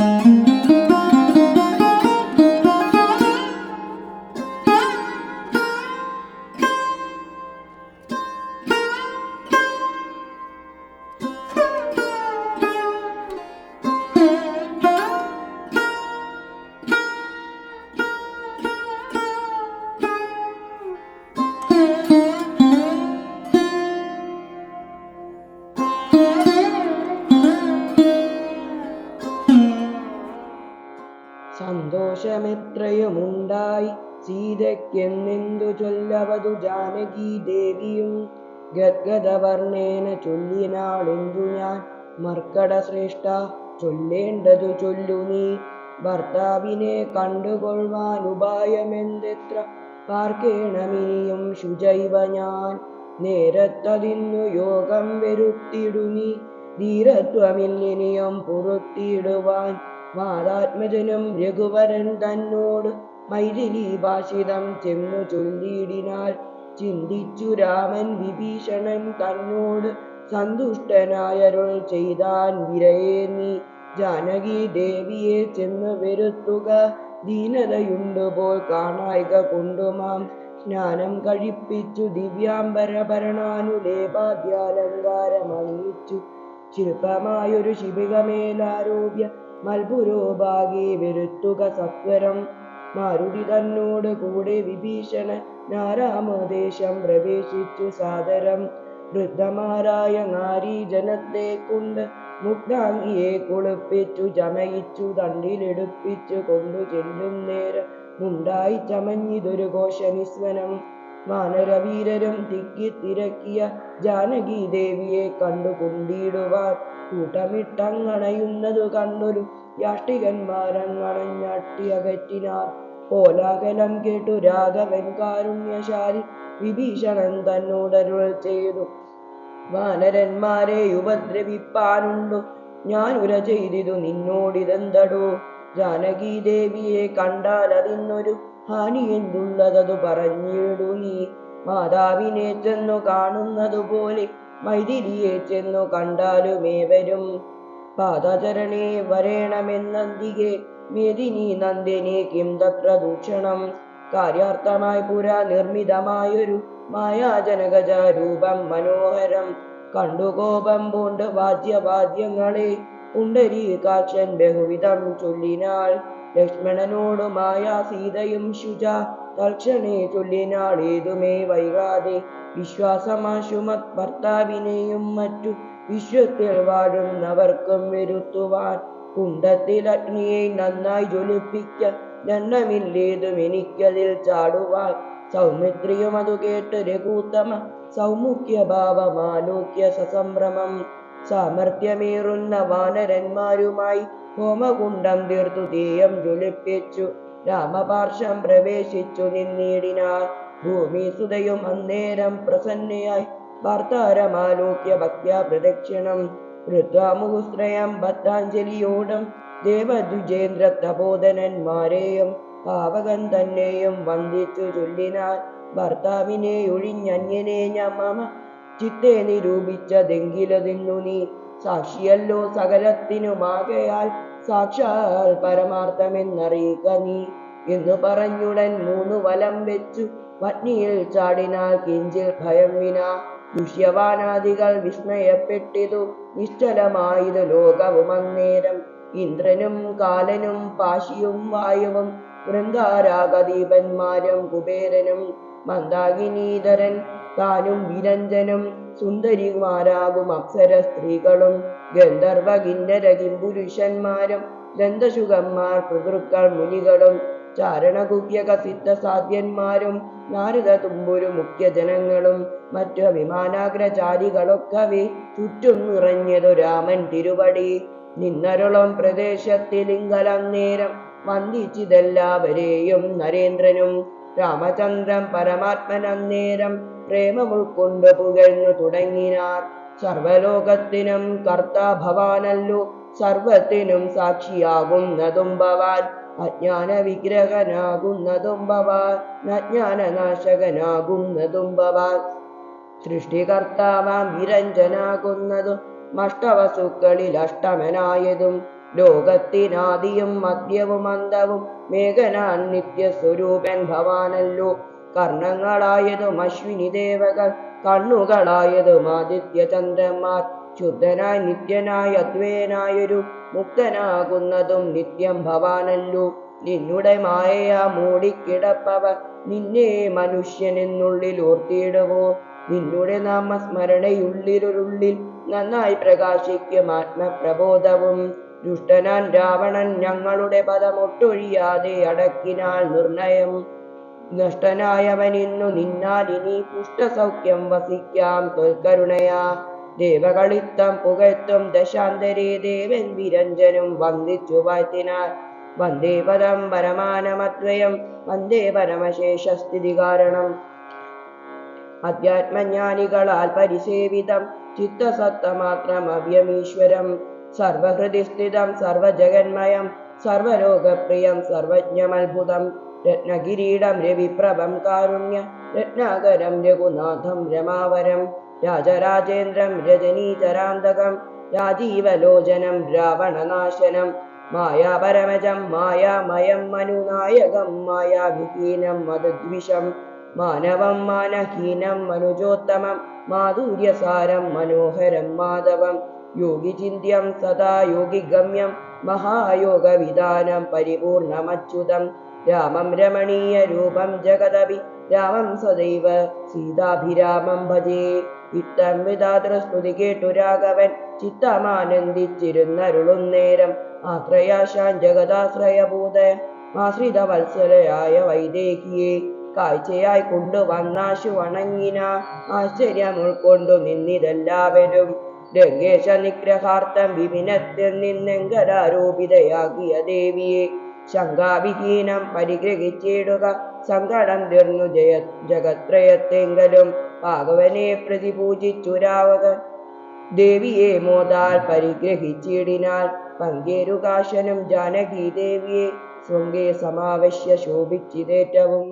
Música സന്തോഷമെത്രയുമുണ്ടായി. സീതയ്ക്കെന്നെന്തു ചൊല്ലവതു Janaki ദേവിയും ഗദ്ഗതവർണേന ചൊല്ലിനാളെന്തു ഞാൻ? മർക്കട ശ്രേഷ്ഠ ചൊല്ലേണ്ടതു ചൊല്ലു നീ. ഭർത്താവിനെ കണ്ടുകൊള്ളുവാൻ ഉപായമെന്തെത്ര? പാർക്കേണമിനിയും ശുചൈവ ഞാൻ. നേരത്തതിന്നു യോഗം വരുത്തിടുനി ധീരത്വമില്ലിനിയും പുറത്തിടുവാൻ വാദാത്മജനും രഘുവരൻ തന്നോട് മൈഥിലി ഭാഷിതം ചെന്നു ചൊല്ലിയിടിനാൽ ചിന്തിച്ചു രാമൻ വിഭീഷണൻ തന്നോട് സന്തുഷ്ടനായരുൾ ചെയ്താൻ വിരയെ നീ. ജാനകി ദേവിയെ ചെന്ന് വരുത്തുക ദീനതയുണ്ടുപോൽ കാണായിക കൊണ്ടുമാം. സ്നാനം കഴിപ്പിച്ചു ദിവ്യാംബരഭരണാനുലേപാദ്യാലങ്കാരമണിയിച്ചു ശില്പമായൊരു ശിബികമേലാരോപ്യ മൽപുരോഭാഗേ വരുത്തുക സത്വരം. മാരുതി തന്നോട് കൂടെ വിഭീഷണ നാരാമദേശം പ്രവേശിച്ചു സാദരം. വൃദ്ധമാരായ നാരീജനത്തെ കൊണ്ട് മുഗ്ധാംഗിയെ കുളിപ്പിച്ചു ചമയിച്ചു തണ്ടിലെടുപ്പിച്ചു കൊണ്ടു ചെല്ലും നേര മുണ്ടായി ചമഞ്ഞിതൊരു ഘോഷനിസ്വനം. വാനരവീരരും തിക്കി തിരക്കിയ ജാനകി ദേവിയെ കണ്ടു കൊണ്ടിടുവാൻ കൂട്ടമിട്ടങ്ങണയുന്നതു കണ്ടൊരു യാഷ്ടികന്മാരങ്ങണഞ്ഞട്ടി അകറ്റിനാർ കോലാഹലം കേട്ടു രാഘവൻ കാരുണ്യശാലി വിഭീഷണൻ തന്നോടരുൾ ചെയ്തു. വാനരന്മാരെ ഉപദ്രവിപ്പാനുണ്ടു. ഞാൻ ചെയ്തിതു നിന്നോടിതെന്തടോ. ജാനകി ദേവിയെ കണ്ടാൽ അതിന്നൊരു ഹാനി എന്തുള്ളതതു പറഞ്ഞിടു നീ. മാതാവിനെ ചെന്നു കാണുന്നതുപോലെ മൈഥിലിയെ ചെന്നു കണ്ടാലുമേവരും പാദചരണേ വരേണമെന്നന്തികെ മേദിനി നന്ദിനി കിം തത്ര ദൂഷണം കാര്യാർത്ഥമായി പുരാ നിർമ്മിതമായൊരു മായാജനകജാരൂപം മനോഹരം. കണ്ടു കോപം പൂണ്ട് വാദ്യവാദ്യങ്ങളെ പുണ്ടരീകാക്ഷൻ ബഹുവിധം ചൊല്ലിനാൾ. ലക്ഷ്മണനോടുമായ സീതയും ശുച തൽക്ഷണേ ചൊല്ലിനാൾ ഏതുമേ വൈകാതെ വിശ്വാസമാശുമത് ഭർത്താവിനെയും മറ്റു വിശ്വത്തിൽ വാഴുന്നവർക്കും വരുത്തുവാൻ കുണ്ടത്തിൽ അഗ്നിയെ നന്നായി ജ്വലിപ്പിക്ക ദണ്ഡമില്ലേതും എനിക്കതിൽ ചാടുവാൻ. സൗമിത്രിയും അതു കേട്ട് രഘൂത്തമ സൗമുഖ്യ ഭാവമാലോക്യ സസംഭ്രമം. സാമർഥ്യമേറുന്ന വാനരന്മാരുമായി ഹോമകുണ്ടം തീർത്തു തീയം ജ്വലിപ്പിച്ചു. രാമപാർശ്വം പ്രവേശിച്ചു നിന്നിടിനാൽ ഭൂമി സുതയും അന്നേരം പ്രസന്നയായി. ഭർത്താരമാലോക്യ ഭക്യ പ്രദക്ഷിണം. ഋത്വാമുഹുശ്രയം ഭക്താഞ്ജലിയോടും ദേവദ്വിജേന്ദ്ര തപോധനന്മാരെയും പാവകൻ തന്നെയും വന്ദിച്ചു ചൊല്ലിനാൽ ഭർത്താവിനെ ഒഴിഞ്ഞന്യനെ ഞാൻ മമ ചിത്തെ നിരൂപിച്ചതെങ്കിലതിന്നു നീ സാക്ഷിയല്ലോ സകലത്തിനുമാകയാൽ സാക്ഷാൽ പരമാർത്ഥമെന്നറിയുക നീ. എന്നു പറഞ്ഞുടൻ മൂന്നു വലം വെച്ചു. വഗ്നിയിൽ ചാടിനാൽ കിഞ്ചിൽ ഭയം വിനാ ദുഷ്യവാനാദികൾ വിസ്മയപ്പെട്ടിതു. നിശ്ചലമായത് ലോകവും അന്നേരം. ഇന്ദ്രനും കാലനും പാശിയും വായുവും വൃന്ദാരാഗദീപന്മാരും കുബേരനും മന്ദാകിനീധരൻ താനും വിരഞ്ജനും സുന്ദരിമാരാകും അപ്സര സ്ത്രീകളും ഗന്ധർവ കിന്നരകിം പുരുഷന്മാരും ദന്തശുഖന്മാർ പിതൃക്കൾ മുനികളും ചാരണകുപ്യക സിദ്ധസാധ്യന്മാരും നാരദ തുമ്പുരു മുഖ്യ ജനങ്ങളും മറ്റു വിമാനാഗ്രചാരികളൊക്കവേ ചുറ്റും നിറഞ്ഞതു രാമൻ തിരുവടി. നിന്നരുളം പ്രദേശത്തിലിങ്കലന്നേരം വന്ദിച്ചിതെല്ലാവരെയും നരേന്ദ്രനും രാമചന്ദ്രൻ പരമാത്മനന്നേരം പ്രേമമുൾക്കൊണ്ട് പുകഴ്ന്നു തുടങ്ങിനാർ. സർവലോകത്തിനും കർത്താ ഭവാനല്ലോ സർവത്തിനും സാക്ഷിയാകുന്നതും ഭവാൻ. അജ്ഞാന വിഗ്രഹനാകുന്നതും ഭവാൻ അജ്ഞാനനാശകനാകുന്നതും ഭവാൻ. സൃഷ്ടികർത്താവാം വിരഞ്ജനാകുന്നതും മഷ്ടവസുക്കളിൽ അഷ്ടമനായതും ലോകത്തിനാദിയും മദ്യവും അന്തവും മേഘനാൻ നിത്യസ്വരൂപൻ ഭവാനല്ലോ. കർണങ്ങളായതും അശ്വിനി ദേവകൾ കണ്ണുകളായതും ആദിത്യ ചന്ദ്രന്മാർ ശുദ്ധനായി നിത്യനായി അദ്വൈനായൊരു മുക്തനാകുന്നതും നിത്യം ഭവാനല്ലോ. നിന്നുടെ മായയാ മൂടിക്കിടപ്പവർ നിന്നെ മനുഷ്യനെന്നുള്ളിൽ ഓർത്തിയിടുവോ നിന്നുടെ നാമസ്മരണയുള്ളിലൊരുള്ളിൽ നന്നായി പ്രകാശിക്കും ആത്മപ്രബോധവും. ദുഷ്ടനാൻ രാവണൻ ഞങ്ങളുടെ പദമൊട്ടൊഴിയാതെ അടക്കിനാൽ നിർണയം. നഷ്ടനായവൻ ഇന്നു നിന്നാൽ ഇനി പുഷ്ടസൗഖ്യം വസിക്കാം. തൊൽക്കരുണയാ ദേവകളിത്തം പുകഴ്ത്തും ദശാന്തരേ. ദേവൻ വിരഞ്ജനും വന്ദിച്ചു വാഴ്ത്തിനാൽ വന്ദേ പദം പരമാനമദ്വയം വന്ദേ പരമശേഷസ്ഥിതി കാരണം. അധ്യാത്മജ്ഞാനികളാൽ പരിസേവിതം. ചിത്തസത്തമാത്രം അവ്യമീശ്വരം സർവഹൃദി സ്ഥിതം. സർവജഗന്മയം. സർവലോകപ്രിയം. സർവജ്ഞമത്ഭുതം. രത്നകിരീടം രവിപ്രഭം കാരുണ്യ രത്നാകരം രഘുനാഥം രമാവരം രാജരാജേന്ദ്രം രജനീചരാന്തകം രാജീവലോചനം രാവണനാശനം മായാപരമജം മായാമയം മനുനായകം മായാവിഹീനം മതദ്വിഷം മാനവം മാനഹീനം മനുജോത്തമം മാധുര്യസാരം മനോഹരം മാധവം യോഗിചിന്യം സദാ യോഗിഗമ്യം മഹായോഗവിധാനം പരിപൂർണമച്യുതം രാമം രമണീയ രൂപം ജഗദപി രാമം സദൈവ സീതാഭിരാമം ഭജേ. ഇത്തം വിധാതൃസ്തുതി കേട്ടു രാഘവൻ ചിത്തമാനന്ദിച്ചിരുന്നരുളുന്നേരം. ആശ്രയാശാൻ ജഗദാശ്രയഭൂത ആശ്രിത വത്സലയായ വൈദേഹിയെ കാഴ്ചയായി കൊണ്ടുവന്നാശു വണങ്ങിന ആശ്ചര്യം ഉൾക്കൊണ്ടു നിന്നിതെല്ലാവരും ലങ്കേശ നിഗ്രഹാർത്ഥം വിപിനത്തിൽ നിന്നെങ്കരാരോപിതയാകിയ ദേവിയെ ശങ്കാവിഹീനം പരിഗ്രഹിച്ചിടുക. സങ്കടം തീർന്നു ജയ ജഗത്രയത്തെങ്കിലും ഭാഗവനെ പ്രതിപൂജിച്ചു രാവകൻ. ദേവിയെ മോതാൽ പരിഗ്രഹിച്ചിടിനാൽ പങ്കേരുകാശനും ജാനകി ദേവിയെ ശൃംഗേ സമാവശ്യ ശോഭിച്ചിതേറ്റവും.